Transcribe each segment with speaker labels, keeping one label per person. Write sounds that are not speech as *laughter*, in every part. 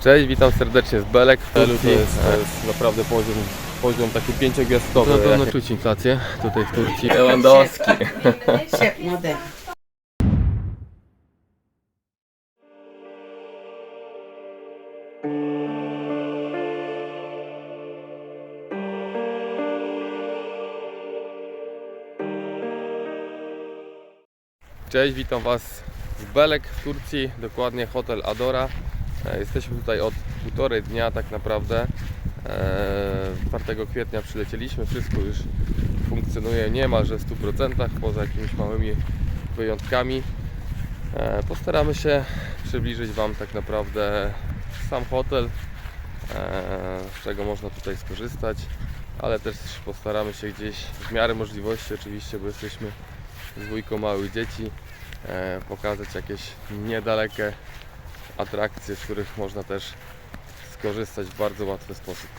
Speaker 1: Cześć, witam serdecznie z Belek. w Turcji.
Speaker 2: to jest, to jest naprawdę poziom, poziom taki pięciogwiazdkowy.
Speaker 1: Na pewno czuć inflację tutaj w Turcji. *laughs*
Speaker 2: Lewandowski.
Speaker 1: Cześć, witam Was z Belek w Turcji, dokładnie hotel Adora. E, Jesteśmy tutaj od półtorej dnia tak naprawdę. E, 4 kwietnia przylecieliśmy, wszystko już funkcjonuje niemalże w 100%, poza jakimiś małymi wyjątkami. E, Postaramy się przybliżyć Wam tak naprawdę sam hotel, e, z czego można tutaj skorzystać, ale też postaramy się gdzieś w miarę możliwości oczywiście, bo jesteśmy dwójką małych dzieci e, pokazać jakieś niedalekie atrakcje, z których można też skorzystać w bardzo łatwy sposób.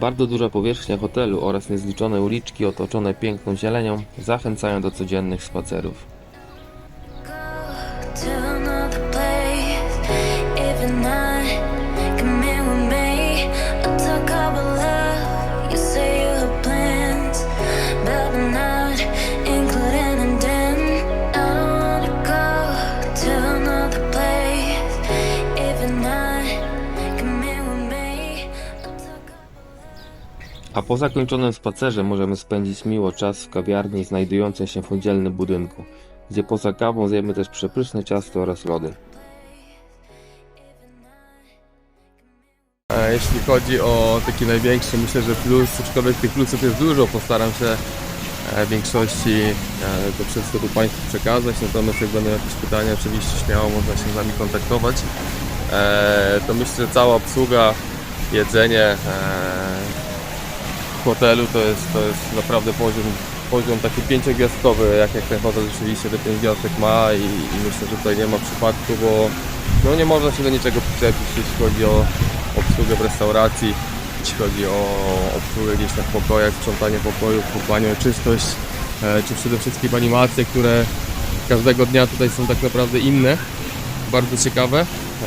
Speaker 3: Bardzo duża powierzchnia hotelu oraz niezliczone uliczki otoczone piękną zielenią zachęcają do codziennych spacerów. A po zakończonym spacerze możemy spędzić miło czas w kawiarni znajdującej się w oddzielnym budynku, gdzie poza kawą zjemy też przepyszne ciasto oraz lody.
Speaker 1: Jeśli chodzi o taki największy, myślę, że plus, aczkolwiek tych plusów jest dużo, postaram się e, większości e, to wszystko tu Państwu przekazać, natomiast jak będą jakieś pytania, oczywiście śmiało można się z nami kontaktować. E, To myślę, że cała obsługa, jedzenie e, hotelu to jest, to jest naprawdę poziom, poziom taki pięciogwiazdkowy, jak, jak ten hotel rzeczywiście te pięć gwiazdek ma i, i myślę, że tutaj nie ma przypadku, bo no nie można się do niczego przyczepić, jeśli chodzi o obsługę w restauracji, jeśli chodzi o obsługę gdzieś w pokojach, sprzątanie pokojów, dbanie o czystość, e, czy przede wszystkim animacje, które każdego dnia tutaj są tak naprawdę inne, bardzo ciekawe.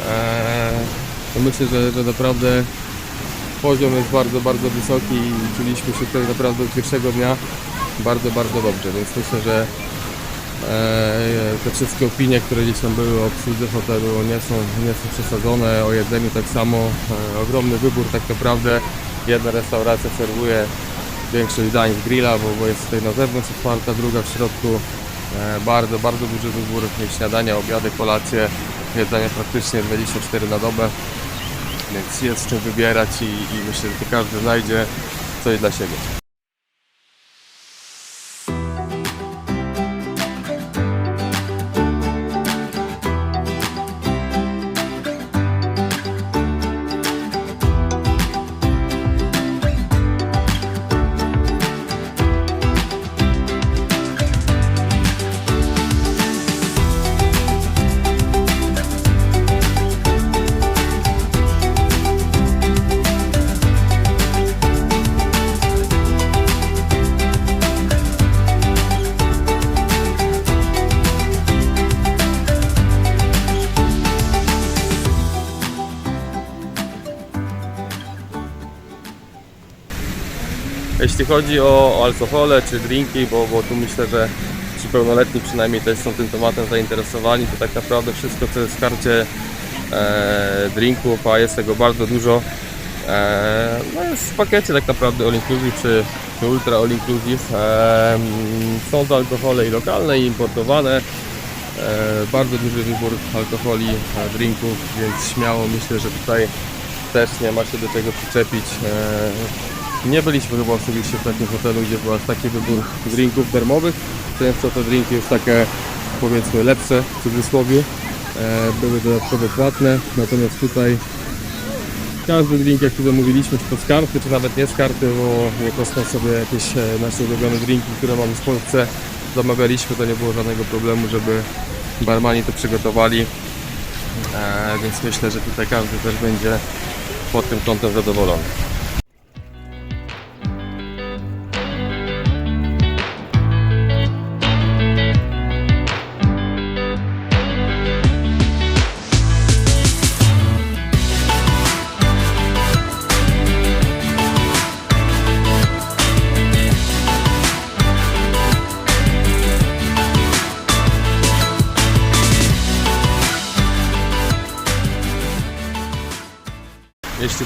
Speaker 1: E, myślę, że, że naprawdę poziom jest bardzo, bardzo wysoki i czuliśmy się tutaj naprawdę od pierwszego dnia bardzo, bardzo dobrze, więc myślę, że e, te wszystkie opinie, które gdzieś tam były o obsłudze hotelu nie są, nie są przesadzone, o jedzeniu tak samo, e, ogromny wybór tak naprawdę, jedna restauracja serwuje większość dań z grilla, bo, bo jest tutaj na zewnątrz otwarta, druga w środku, e, bardzo, bardzo duży wybór śniadania, obiady, kolacje, jedzenie praktycznie 24 na dobę, więc jest czym wybierać i, i myślę, że każdy znajdzie coś dla siebie. Chodzi o, o alkohole czy drinki, bo, bo tu myślę, że ci pełnoletni przynajmniej też są tym tematem zainteresowani, to tak naprawdę wszystko co jest w karcie e, drinków, a jest tego bardzo dużo, e, no jest w pakiecie tak naprawdę all inclusive czy, czy ultra all inclusive. E, są to alkohole i lokalne i importowane. E, bardzo duży wybór alkoholi, e, drinków, więc śmiało myślę, że tutaj też nie ma się do czego przyczepić. Nie byliśmy chyba osobiście w takim hotelu, gdzie był aż taki wybór drinków darmowych. Często te drinki już takie powiedzmy lepsze w cudzysłowie e, były dodatkowo płatne, natomiast tutaj każdy drink jak tu zamówiliśmy, czy to z karty, czy nawet nie z karty, bo po prostu sobie jakieś e, nasze ulubione drinki, które mamy w Polsce zamawialiśmy, to nie było żadnego problemu, żeby barmani to przygotowali. E, więc myślę, że tutaj każdy też będzie pod tym kątem zadowolony.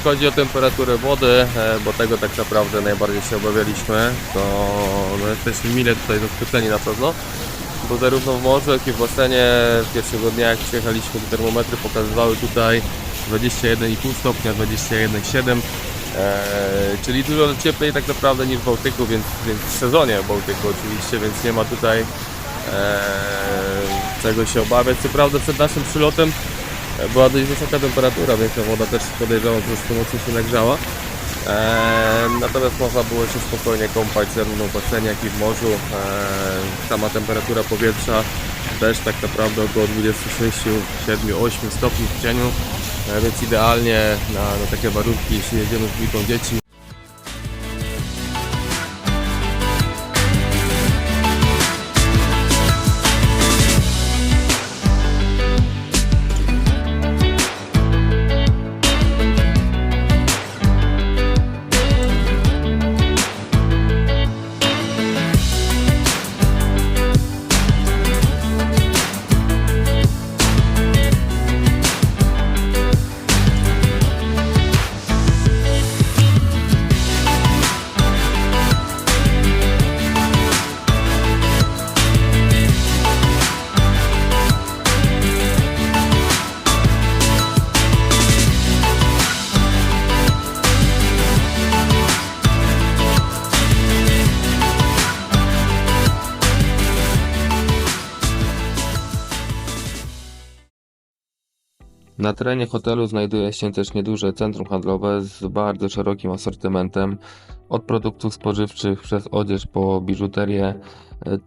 Speaker 1: Chodzi o temperaturę wody, e, bo tego tak naprawdę najbardziej się obawialiśmy, to no, jesteśmy mile tutaj zaskoczeni na pewno, bo zarówno w morzu, jak i w basenie pierwszego dnia jak przyjechaliśmy, to termometry pokazywały tutaj 21,5 stopnia, 21,7 e, czyli dużo cieplej tak naprawdę niż w Bałtyku, więc, więc w sezonie Bałtyku oczywiście, więc nie ma tutaj e, czego się obawiać. Co prawda przed naszym przylotem była dość wysoka temperatura, więc ta woda też podejrzewam, że troszkę mocno się nagrzała. Eee, natomiast można było się spokojnie kąpać zarówno w basenie, jak i w morzu. Eee, sama temperatura powietrza też tak naprawdę około 26, 7, 8 stopni w cieniu, eee, więc idealnie na, na takie warunki, jeśli jedziemy z dwójką dzieci.
Speaker 3: Na terenie hotelu znajduje się też nieduże centrum handlowe z bardzo szerokim asortymentem, od produktów spożywczych przez odzież po biżuterię.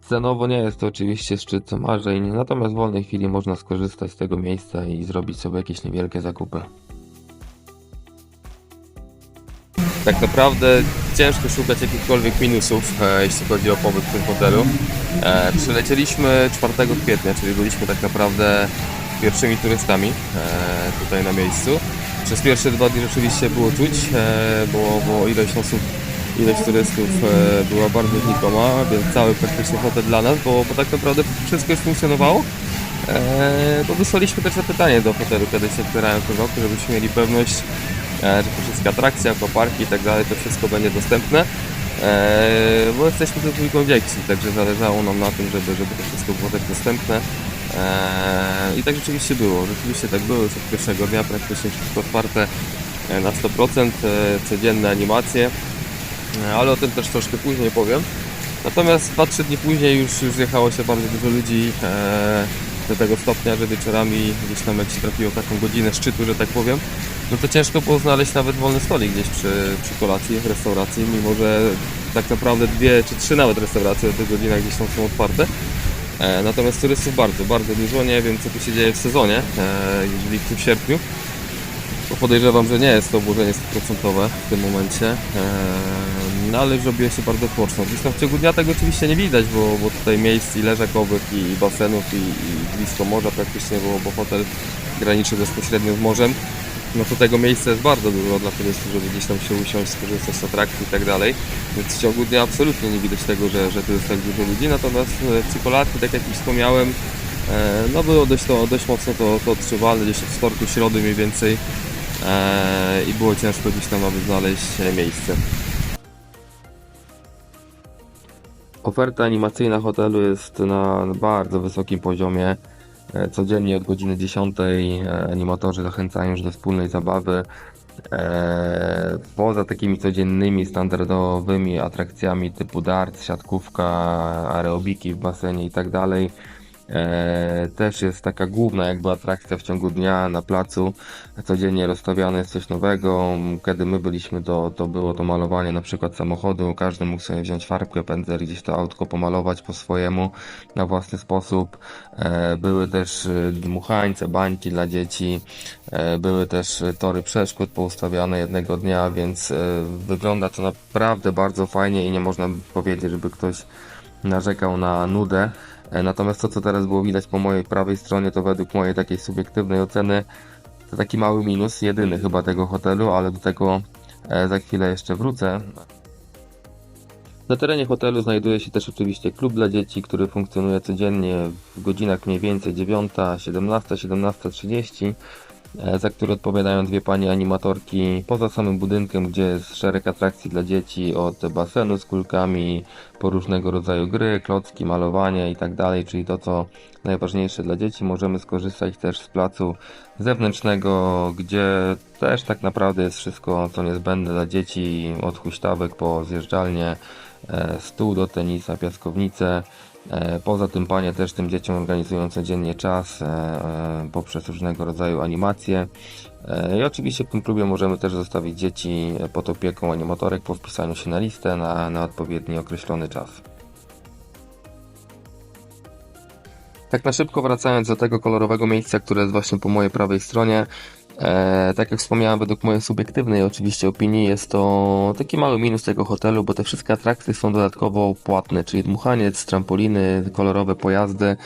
Speaker 3: Cenowo nie jest to oczywiście szczyt marzeń, natomiast w wolnej chwili można skorzystać z tego miejsca i zrobić sobie jakieś niewielkie zakupy.
Speaker 1: Tak naprawdę ciężko szukać jakichkolwiek minusów, e, jeśli chodzi o pobyt w tym hotelu. E, przylecieliśmy 4 kwietnia, czyli byliśmy tak naprawdę pierwszymi turystami e, tutaj na miejscu. Przez pierwsze dwa dni rzeczywiście było czuć, e, bo, bo ilość osób, ilość turystów e, była bardzo znikoma, więc cały praktycznie hotel dla nas, bo, bo tak naprawdę wszystko już funkcjonowało. Bo wysłaliśmy też zapytanie do hotelu, kiedy się otwierają w roku, żebyśmy mieli pewność, że te wszystkie atrakcje, akwaparki i tak dalej, to wszystko będzie dostępne. Bo jesteśmy ze dwójką dzieci, także zależało nam na tym, żeby, żeby to wszystko było też dostępne. E, I tak rzeczywiście było, rzeczywiście tak było, już od pierwszego dnia praktycznie wszystko otwarte e, na 100%, e, codzienne animacje, ale o tym też troszkę później powiem. Natomiast 2-3 dni później już, już jechało się bardzo dużo ludzi do tego stopnia, że wieczorami gdzieś tam jak się trafiło taką godzinę szczytu, że tak powiem, no to ciężko było znaleźć nawet wolny stolik gdzieś przy, przy kolacji, w restauracji, mimo że tak naprawdę dwie czy trzy nawet restauracje o tych godzinach gdzieś tam są otwarte. E, natomiast turystów bardzo, bardzo dużo, nie wiem co tu się dzieje w sezonie, e, jeżeli w sierpniu, bo podejrzewam, że nie jest to obłożenie 100% w tym momencie, e, no ale zrobiło się bardzo tłoczno. Tam w ciągu dnia tego oczywiście nie widać, bo, bo tutaj miejsc i leżakowych, i basenów, i, i blisko morza praktycznie było, bo hotel graniczy bezpośrednio z morzem. No to tego miejsca jest bardzo dużo dla turystów, żeby gdzieś tam się usiąść, skorzystać z atrakcji i tak dalej. Więc w ciągu dnia absolutnie nie widać tego, że, że tu jest tak dużo ludzi. Natomiast e, przy kolacji, tak jak już wspomniałem, e, no było dość, to, dość mocno to, to odczuwalne, gdzieś od wtorku, środy mniej więcej. E, I było ciężko gdzieś tam nawet znaleźć miejsce.
Speaker 3: Oferta animacyjna hotelu jest na bardzo wysokim poziomie. E, Codziennie od godziny 10 e, animatorzy zachęcają już do wspólnej zabawy. E, Poza takimi codziennymi, standardowymi atrakcjami typu dart, siatkówka, aerobiki w basenie i tak. E, Też jest taka główna jakby atrakcja w ciągu dnia na placu. Codziennie rozstawiane jest coś nowego. Kiedy my byliśmy, to, to było to malowanie na przykład samochodu. Każdy mógł sobie wziąć farbkę, pędzel gdzieś to autko pomalować po swojemu, na własny sposób. E, Były też e, dmuchańce, bańki dla dzieci. E, Były też tory przeszkód poustawiane jednego dnia, więc e, wygląda to naprawdę bardzo fajnie i nie można powiedzieć, żeby ktoś narzekał na nudę. E, Natomiast to, co teraz było widać po mojej prawej stronie, to według mojej takiej subiektywnej oceny, to taki mały minus, jedyny chyba tego hotelu, ale do tego e, za chwilę jeszcze wrócę. Na terenie hotelu znajduje się też oczywiście klub dla dzieci, który funkcjonuje codziennie w godzinach mniej więcej 9, 17, 17.30, e, za który odpowiadają dwie panie animatorki poza samym budynkiem, gdzie jest szereg atrakcji dla dzieci, od basenu z kulkami, po różnego rodzaju gry, klocki, malowanie i tak czyli to co najważniejsze dla dzieci. Możemy skorzystać też z placu zewnętrznego, gdzie też tak naprawdę jest wszystko co niezbędne dla dzieci, od huśtawek po zjeżdżalnię, e, stół do tenisa, piaskownicę. E, Poza tym panie też tym dzieciom organizują codziennie czas e, e, poprzez różnego rodzaju animacje. I oczywiście w tym klubie możemy też zostawić dzieci pod opieką animatorek po wpisaniu się na listę na, na odpowiedni określony czas. Tak na szybko wracając do tego kolorowego miejsca, które jest właśnie po mojej prawej stronie. E, tak jak wspomniałem, według mojej subiektywnej oczywiście opinii jest to taki mały minus tego hotelu, bo te wszystkie atrakcje są dodatkowo płatne, czyli dmuchaniec, trampoliny, kolorowe pojazdy.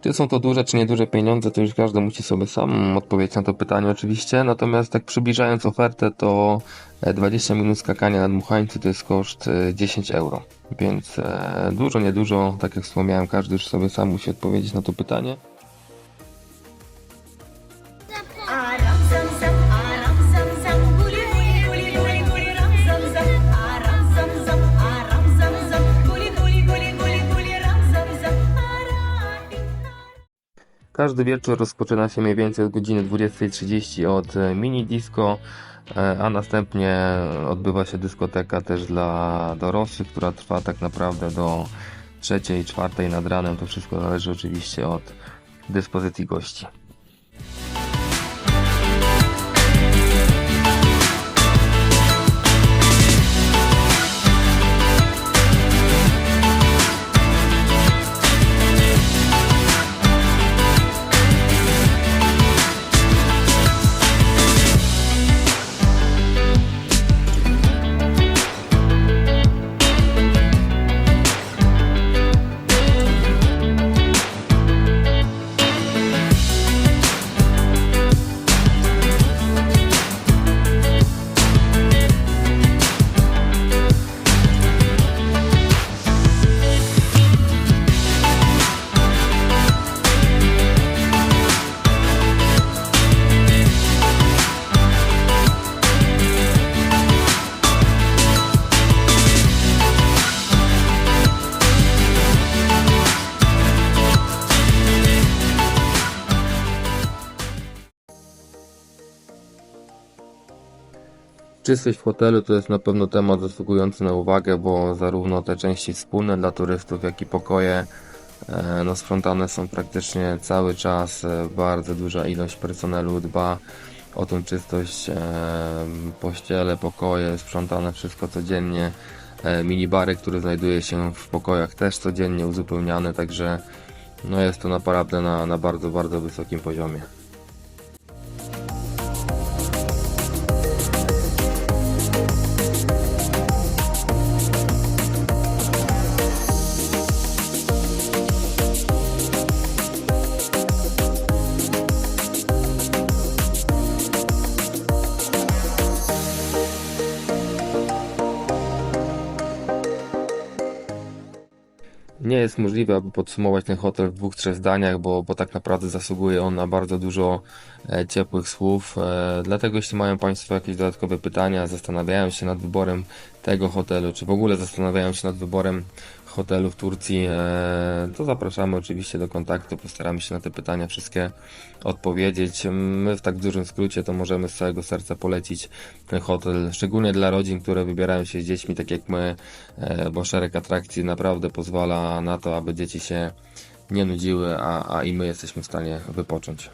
Speaker 3: Czy są to duże czy nieduże pieniądze, to już każdy musi sobie sam odpowiedzieć na to pytanie oczywiście. Natomiast tak przybliżając ofertę, to e, 20 minut skakania na dmuchańcu to jest koszt e, 10 euro. Więc e, dużo, niedużo, tak jak wspomniałem, każdy już sobie sam musi odpowiedzieć na to pytanie. Każdy wieczór rozpoczyna się mniej więcej od godziny 20.30 od e, mini disco, e, a następnie odbywa się dyskoteka też dla dorosłych, która trwa tak naprawdę do trzeciej, czwartej nad ranem. To wszystko zależy oczywiście od dyspozycji gości. Czystość w hotelu to jest na pewno temat zasługujący na uwagę, bo zarówno te części wspólne dla turystów, jak i pokoje e, no, sprzątane są praktycznie cały czas. E, Bardzo duża ilość personelu dba o tą czystość. e, Pościele, pokoje, sprzątane wszystko codziennie. Minibary, które znajduje się w pokojach też codziennie uzupełniane, także no jest to naprawdę na, na bardzo, bardzo wysokim poziomie. Jest możliwe, aby podsumować ten hotel w dwóch, trzech zdaniach, bo, bo tak naprawdę zasługuje on na bardzo dużo e, ciepłych słów. E, dlatego jeśli mają Państwo jakieś dodatkowe pytania, zastanawiają się nad wyborem tego hotelu, czy w ogóle zastanawiają się nad wyborem hotelu w Turcji, e, to zapraszamy oczywiście do kontaktu. Postaramy się na te pytania wszystkie odpowiedzieć. My w tak dużym skrócie to możemy z całego serca polecić ten hotel, szczególnie dla rodzin, które wybierają się z dziećmi, tak jak my, e, bo szereg atrakcji naprawdę pozwala na to, aby dzieci się nie nudziły, a, a i my jesteśmy w stanie wypocząć.